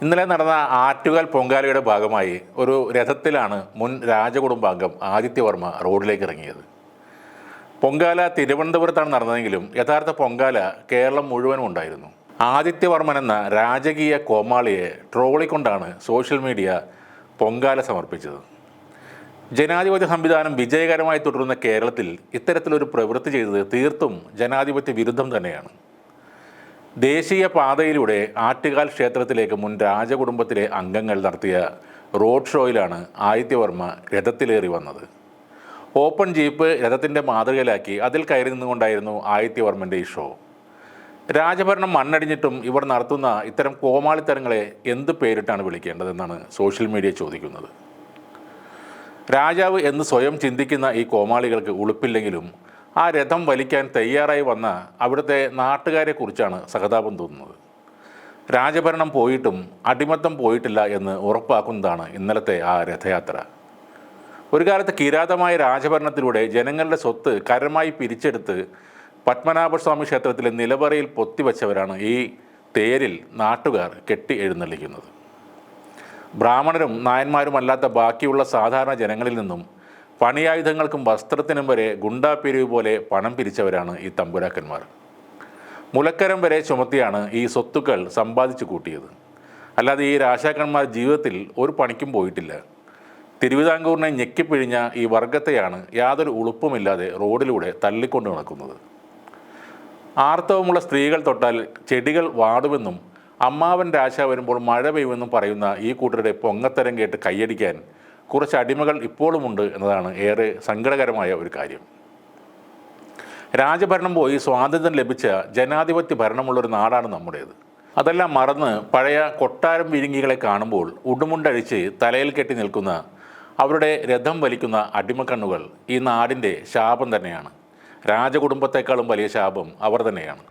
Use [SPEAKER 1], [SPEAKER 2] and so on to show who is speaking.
[SPEAKER 1] ഇന്നലെ നടന്ന ആറ്റുകാൽ പൊങ്കാലയുടെ ഭാഗമായി ഒരു രഥത്തിലാണ് മുൻ രാജകുടുംബാംഗം ആദിത്യവർമ്മ റോഡിലേക്ക് ഇറങ്ങിയത്. പൊങ്കാല തിരുവനന്തപുരത്താണ് നടന്നതെങ്കിലും യഥാർത്ഥ പൊങ്കാല കേരളം മുഴുവനും ഉണ്ടായിരുന്നു. ആദിത്യവർമ്മൻ എന്ന രാജകീയ കോമാളിയെ ട്രോളിക്കൊണ്ടാണ് സോഷ്യൽ മീഡിയ പൊങ്കാല സമർപ്പിച്ചത്. ജനാധിപത്യ സംവിധാനം വിജയകരമായി തുടരുന്ന കേരളത്തിൽ ഇത്തരത്തിലൊരു പ്രവൃത്തി ചെയ്തത് തീർത്തും ജനാധിപത്യ വിരുദ്ധം തന്നെയാണ്. ദേശീയ പാതയിലൂടെ ആറ്റുകാൽ ക്ഷേത്രത്തിലേക്ക് മുൻ രാജകുടുംബത്തിലെ അംഗങ്ങൾ നടത്തിയ റോഡ് ഷോയിലാണ് ആദിത്യവർമ്മ രഥത്തിലേറി വന്നത്. ഓപ്പൺ ജീപ്പ് രഥത്തിന്റെ മാതൃകയിലാക്കി അതിൽ കയറി നിന്നുകൊണ്ടായിരുന്നു ആദിത്യവർമ്മന്റെ ഈ ഷോ. രാജഭരണം മണ്ണടിഞ്ഞിട്ടും ഇവർ നടത്തുന്ന ഇത്തരം കോമാളിത്തരങ്ങളെ എന്ത് പേരിട്ടാണ് വിളിക്കേണ്ടതെന്നാണ് സോഷ്യൽ മീഡിയ ചോദിക്കുന്നത്. രാജാവ് എന്ന് സ്വയം ചിന്തിക്കുന്ന ഈ കോമാളികൾക്ക് ഉളുപ്പില്ലെങ്കിലും ആ രഥം വലിക്കാൻ തയ്യാറായി വന്ന അവിടുത്തെ നാട്ടുകാരെക്കുറിച്ചാണ് സഹതാപം തോന്നുന്നത്. രാജഭരണം പോയിട്ടും അടിമത്തം പോയിട്ടില്ല എന്ന് ഉറപ്പാക്കുന്നതാണ് ഇന്നലത്തെ ആ രഥയാത്ര. ഒരു കാലത്ത് കിരാതമായ രാജഭരണത്തിലൂടെ ജനങ്ങളുടെ സ്വത്ത് കരമായി പിരിച്ചെടുത്ത് പത്മനാഭസ്വാമി ക്ഷേത്രത്തിലെ നിലവറയിൽ പൊത്തിവച്ചവരാണ് ഈ തേരിൽ നാട്ടുകാർ കെട്ടി എഴുന്നള്ളിക്കുന്നത്. ബ്രാഹ്മണരും നായന്മാരുമല്ലാത്ത ബാക്കിയുള്ള സാധാരണ ജനങ്ങളിൽ നിന്നും പണിയായുധങ്ങൾക്കും വസ്ത്രത്തിനും വരെ ഗുണ്ടാപിരിവ് പോലെ പണം പിരിച്ചവരാണ് ഈ തമ്പുരാക്കന്മാർ. മുലക്കരം വരെ ചുമത്തിയാണ് ഈ സ്വത്തുക്കൾ സമ്പാദിച്ചു കൂട്ടിയത്. അല്ലാതെ ഈ രാജാക്കന്മാർ ജീവിതത്തിൽ ഒരു പണിക്കും പോയിട്ടില്ല. തിരുവിതാംകൂറിനെ ഞെക്കിപ്പിഴിഞ്ഞ ഈ വർഗത്തെയാണ് യാതൊരു ഉളുപ്പുമില്ലാതെ റോഡിലൂടെ തള്ളിക്കൊണ്ട് നടക്കുന്നത്. ആർത്തവമുള്ള സ്ത്രീകൾ തൊട്ടാൽ ചെടികൾ വാടുമെന്നും അമ്മാവൻ രാശ വരുമ്പോൾ മഴ പെയ്യുമെന്നും പറയുന്ന ഈ കൂട്ടരുടെ പൊങ്ങത്തരം കേട്ട് കൈയടിക്കാൻ കുറച്ച് അടിമകൾ ഇപ്പോഴുമുണ്ട് എന്നതാണ് ഏറെ സങ്കടകരമായ ഒരു കാര്യം. രാജഭരണം പോയി സ്വാതന്ത്ര്യം ലഭിച്ച ജനാധിപത്യ ഭരണമുള്ളൊരു നാടാണ് നമ്മുടേത്. അതെല്ലാം മറന്ന് പഴയ കൊട്ടാരം വിഴുങ്ങികളെ കാണുമ്പോൾ ഉടുമുണ്ടഴിച്ച് തലയിൽ കെട്ടി നിൽക്കുന്ന അവരുടെ രഥം വലിക്കുന്ന അടിമക്കണ്ണുകൾ ഈ നാടിന്റെ ശാപം തന്നെയാണ്. രാജകുടുംബത്തെക്കാളും വലിയ ശാപം അവർ തന്നെയാണ്.